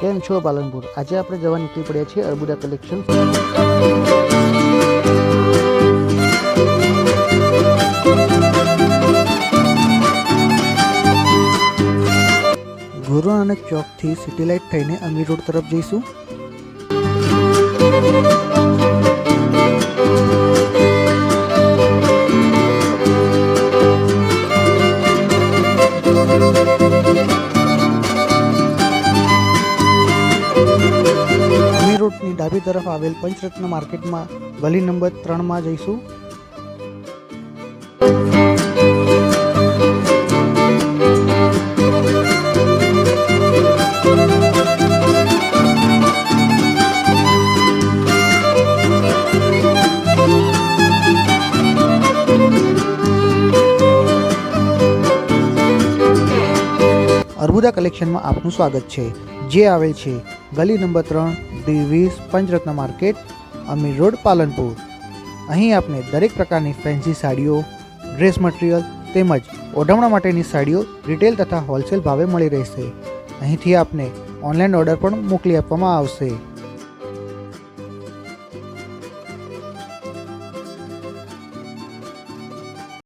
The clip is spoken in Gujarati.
કેમ છો પાલનપુર? આજે આપણે જવા નીકળી પડ્યા છીએ Arbuda collection. Guru Nanak ચોકથી city light થઈને અમીર રોડ તરફ જઈશું. અમીર રોડની ડાબી તરફ આવેલ પંચરત્ન માર્કેટમાં ગલી નંબર ત્રણમાં જઈશું. અર્બુદા કલેક્શનમાં આપનું સ્વાગત છે. જે આવેલ છે, ગલી નંબર ત્રણ, ડી વીસ, પંચરત્ન માર્કેટ, અમીર રોડ, પાલનપુર. અહીં આપને દરેક પ્રકારની ફેન્સી સાડીઓ ડ્રેસ મટીરિયલ તેમજ ઓઢવણા માટેની સાડીઓ રિટેલ તથા હોલસેલ ભાવે મળી રહેશે. અહીંથી આપને ઓનલાઈન ઓર્ડર પણ મોકલી આપવામાં આવશે.